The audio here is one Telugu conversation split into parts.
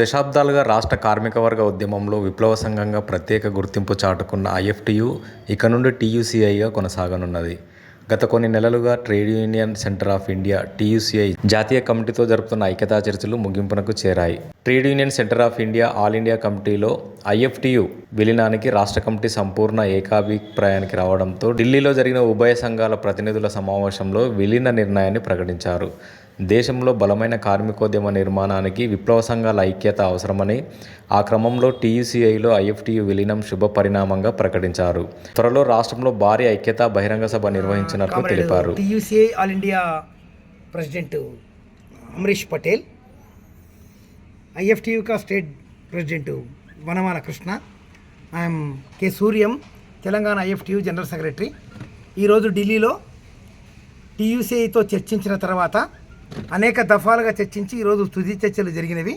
దశాబ్దాలుగా రాష్ట్ర కార్మిక వర్గ ఉద్యమంలో విప్లవ సంఘంగా ప్రత్యేక గుర్తింపు చాటుకున్న ఐఎఫ్టియు ఇక నుండి టీయూసీఐగా కొనసాగనున్నది. గత కొన్ని నెలలుగా trade union centre of India TUCI జాతీయ కమిటీతో జరుపుతున్న ఐక్యతా చర్చలు ముగింపునకు చేరాయి. Trade union centre of India all India కమిటీలో ఐఎఫ్టియు విలీనానికి రాష్ట్ర కమిటీ సంపూర్ణ ఏకాభిప్రాయానికి రావడంతో ఢిల్లీలో జరిగిన ఉభయ సంఘాల ప్రతినిధుల సమావేశంలో విలీన నిర్ణయాన్ని ప్రకటించారు. దేశంలో బలమైన కార్మికోద్యమ నిర్మాణానికి విప్లవ సంఘాల ఐక్యత అవసరమని ఆ క్రమంలో టీయూసీఐలో ఐఎఫ్టియు విలీనం శుభ పరిణామంగా ప్రకటించారు. త్వరలో రాష్ట్రంలో భారీ ఐక్యతా బహిరంగ సభ నిర్వహించినట్లు తెలిపారు. TUCI all India president Amrish Patel IFTU కా state president Vanamala Krishna IM K Suryam Telangana IFTU general secretary. ఈరోజు ఢిల్లీలో టీయూసీఐతో చర్చించిన తర్వాత అనేక దఫాలుగా చర్చించి ఈరోజు తుది చర్చలు జరిగినవి.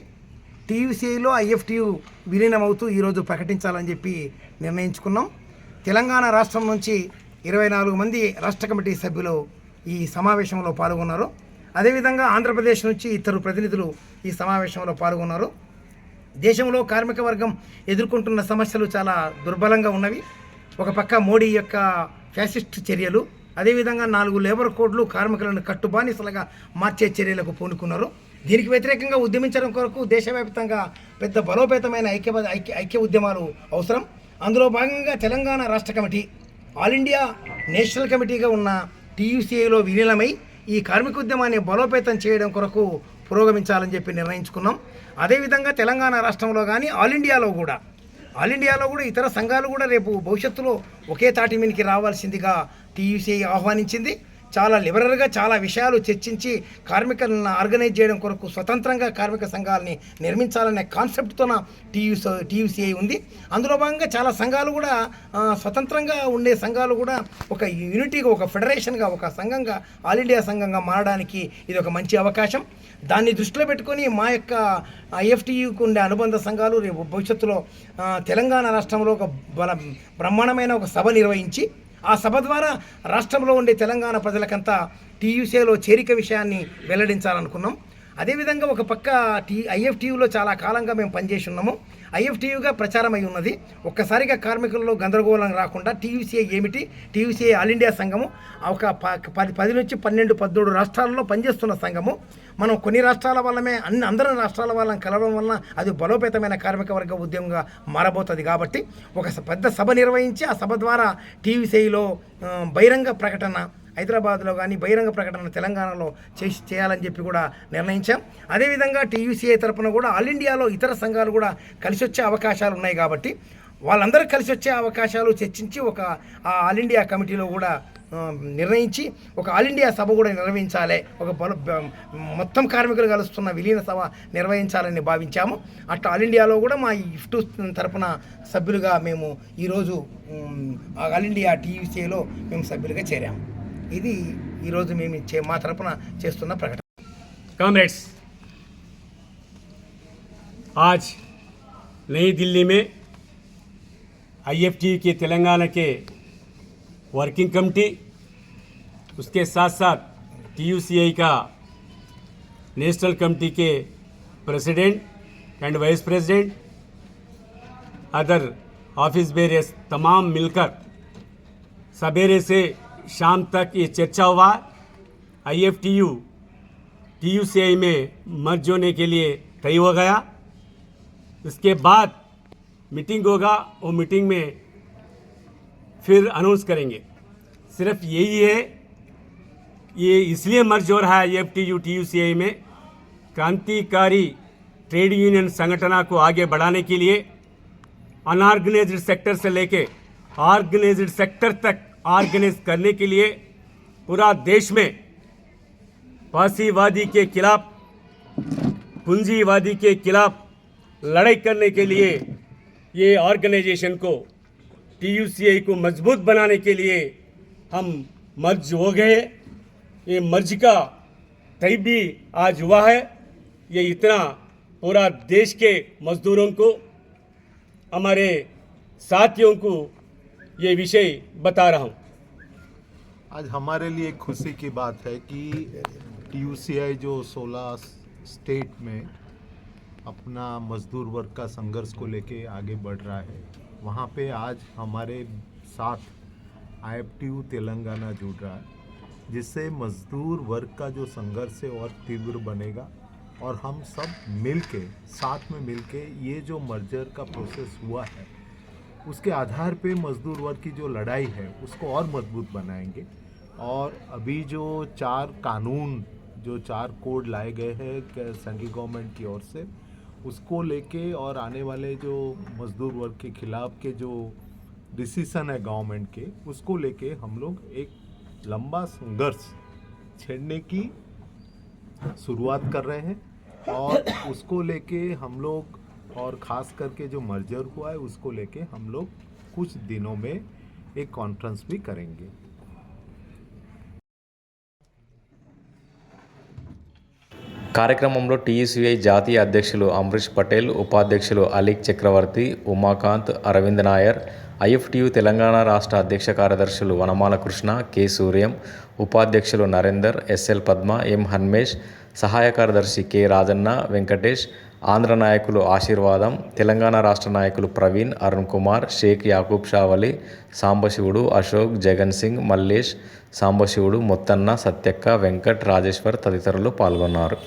టీయూసీఐలో ఐఎఫ్టీయు విలీనమవుతూ ఈరోజు ప్రకటించాలని చెప్పి నిర్ణయించుకున్నాం. తెలంగాణ రాష్ట్రం నుంచి ఇరవై నాలుగు మంది రాష్ట్ర కమిటీ సభ్యులు ఈ సమావేశంలో పాల్గొన్నారు. అదేవిధంగా ఆంధ్రప్రదేశ్ నుంచి ఇతరు ప్రతినిధులు ఈ సమావేశంలో పాల్గొన్నారు. దేశంలో కార్మిక వర్గం ఎదుర్కొంటున్న సమస్యలు చాలా దుర్బలంగా ఉన్నవి. ఒక పక్క మోడీ యొక్క ఫ్యాసిస్ట్ చర్యలు అదేవిధంగా నాలుగు లేబర్ కోడ్లు కార్మికులను కట్టుబానిసలుగా మార్చే చర్యలకు పూనుకున్నారు. దీనికి వ్యతిరేకంగా ఉద్యమించడం కొరకు దేశవ్యాప్తంగా పెద్ద బలోపేతమైన ఐక్య ఐక్య ఐక్య ఉద్యమాలు అవసరం. అందులో భాగంగా తెలంగాణ రాష్ట్ర కమిటీ ఆల్ ఇండియా నేషనల్ కమిటీగా ఉన్న టీయూసీఐలో విలీనమై ఈ కార్మిక ఉద్యమాన్ని బలోపేతం చేయడం కొరకు పురోగమించాలని చెప్పి నిర్ణయించుకున్నాం. అదేవిధంగా తెలంగాణ రాష్ట్రంలో కానీ ఆల్ ఇండియాలో కూడా ఆల్ ఇండియాలో కూడా ఇతర సంఘాలు కూడా రేపు భవిష్యత్తులో ఒకే తాటి మీదకి రావాల్సిందిగా టీయూసీ ఆహ్వానించింది. చాలా లిబరల్గా చాలా విషయాలు చర్చించి కార్మికులను ఆర్గనైజ్ చేయడం కొరకు స్వతంత్రంగా కార్మిక సంఘాలని నిర్మించాలనే కాన్సెప్ట్తోన టీయూసీ టీయూసీఐ ఉంది. అందులో భాగంగా చాలా సంఘాలు కూడా స్వతంత్రంగా ఉండే సంఘాలు కూడా ఒక యూనిటీగా ఒక ఫెడరేషన్గా ఒక సంఘంగా ఆల్ ఇండియా సంఘంగా మారడానికి ఇది ఒక మంచి అవకాశం. దాన్ని దృష్టిలో పెట్టుకొని మా యొక్క ఐఎఫ్టీయూకు ఉండే అనుబంధ సంఘాలు రేపు భవిష్యత్తులో తెలంగాణ రాష్ట్రంలో ఒక బల బ్రహ్మాండమైన ఒక సభ నిర్వహించి ఆ సభ ద్వారా రాష్ట్రంలో ఉండే తెలంగాణ ప్రజలకంతా టీయూసీలో చేరిక విషయాన్ని వెల్లడించాలనుకున్నాం. అదేవిధంగా ఒక పక్క టీ ఐఎఫ్టీయూలో చాలా కాలంగా మేము పనిచేసి ఉన్నాము. ఐఎఫ్టీయూగా ప్రచారం అయి ఉన్నది. ఒక్కసారిగా కార్మికుల్లో గందరగోళం రాకుండా టీయూసీఏ ఏమిటి? టీయూసీఏ ఆల్ ఇండియా సంఘము ఒక ప- పది పది నుంచి పన్నెండు పద్దెనిమిది రాష్ట్రాల్లో పనిచేస్తున్న సంఘము. మనం కొన్ని రాష్ట్రాల వల్లమే అన్ని అందరం రాష్ట్రాల వాళ్ళని కలవడం వలన అది బలోపేతమైన కార్మిక వర్గ ఉద్యమంగా మారబోతుంది కాబట్టి ఒక స- పెద్ద సభ నిర్వహించి ఆ సభ ద్వారా టీవీసీలో బహిరంగ ప్రకటన హైదరాబాద్లో కానీ బహిరంగ ప్రకటన తెలంగాణలో చేసి చేయాలని చెప్పి కూడా నిర్ణయించాం. అదేవిధంగా టీయూసీఐ తరపున కూడా ఆల్ ఇండియాలో ఇతర సంఘాలు కూడా కలిసి వచ్చే అవకాశాలు ఉన్నాయి కాబట్టి వాళ్ళందరూ కలిసి వచ్చే అవకాశాలు చర్చించి ఒక ఆ ఆల్ ఇండియా కమిటీలో కూడా నిర్ణయించి ఒక ఆల్ ఇండియా సభ కూడా నిర్వహించాలి. ఒక బల బ- మొత్తం కార్మికులు కలుస్తున్న విలీన సభ నిర్వహించాలని భావించాము. అట్లా ఆల్ ఇండియాలో కూడా మా ఇఫ్టు తరపున సభ్యులుగా మేము ఈరోజు ఆల్ ఇండియా టీవీసీలో మేము సభ్యులుగా చేరాము. ఇది ఈరోజు మేము చే మా తరపున చేస్తున్న ప్రకటన कॉमरेड्स आज नई दिल्ली में आईएफटी के तेलंगाना के वर्किंग कमेटी उसके साथ साथ टीयूसीआई का नेशनल कमेटी के president and vice president other office bearers तमाम मिलकर सवेरे से शाम तक ये चर्चा हुआ। आईएफटीयू टीयूसीआई में मर्ज होने के लिए तय हो गया। उसके बाद मीटिंग होगा वो मीटिंग में फिर अनाउंस करेंगे। सिर्फ़ यही है, ये इसलिए मर्ज हो रहा है I F T U T U C I में क्रांतिकारी ट्रेड यूनियन संगठना को आगे बढ़ाने के लिए अनऑर्गेनाइज्ड सेक्टर से लेके ऑर्गेनाइज्ड सेक्टर तक ऑर्गेनाइज करने के लिए पूरा देश में फांसीवादी के खिलाफ, पूंजीवादी के खिलाफ लड़ाई करने के लिए ये ऑर्गेनाइजेशन को टीयूसीआई को मज़बूत बनाने के लिए हम मर्ज हो गए। ये मर्ज का तय भी आज हुआ है। ये इतना पूरा देश के मजदूरों को, हमारे साथियों को ये विषय बता रहा हूँ। आज हमारे लिए खुशी की बात है कि टीयूसीआई जो 16 स्टेट में अपना मजदूर वर्ग का संघर्ष को लेके आगे बढ़ रहा है, वहाँ पे आज हमारे साथ आईएफटीयू तेलंगाना जुड़ रहा है, जिससे मजदूर वर्ग का जो संघर्ष है और तीव्र बनेगा और हम सब मिल के साथ में मिल के ये जो मर्जर का प्रोसेस हुआ है उसके आधार पे मजदूर वर्ग की जो लड़ाई है, उसको और मज़बूत बनाएँगे। और अभी जो चार कानून, जो चार कोड लाए गए हैं सेंट्रल गवर्नमेंट की ओर से, उसको लेके और आने वाले जो मजदूर वर्ग के खिलाफ के जो डिसीज़न है गवर्नमेंट के, उसको लेके हम लोग एक लंबा संघर्ष छेड़ने की शुरुआत कर रहे हैं। और उसको लेके हम लोग और ख़ास करके जो मर्जर हुआ है उसको लेके हम लोग कुछ दिनों में एक कॉन्फ्रेंस भी करेंगे కార్యక్రమంలో టీయూసీఐ జాతీయ అధ్యక్షులు అమరీష్ పటేల్ ఉపాధ్యక్షులు అలీక్ చక్రవర్తి ఉమాకాంత్ అరవింద్ నాయర్ ఐఎఫ్టియు తెలంగాణ రాష్ట్ర అధ్యక్ష కార్యదర్శులు వనమాల కృష్ణ కె సూర్యం ఉపాధ్యక్షులు నరేందర్ ఎస్ఎల్ పద్మ ఎం హన్మేష్ సహాయ కార్యదర్శి కె రాజన్న వెంకటేష్ ఆంధ్ర నాయకులు ఆశీర్వాదం తెలంగాణ రాష్ట్ర నాయకులు ప్రవీణ్ అరుణ్ కుమార్ షేక్ యాకూబ్ షావలి సాంబశివుడు అశోక్ జగన్ సింగ్ మల్లేష్ సాంబశివుడు మొత్తన్న సత్యక్క వెంకట్ రాజేశ్వర్ తదితరులు పాల్గొన్నారు.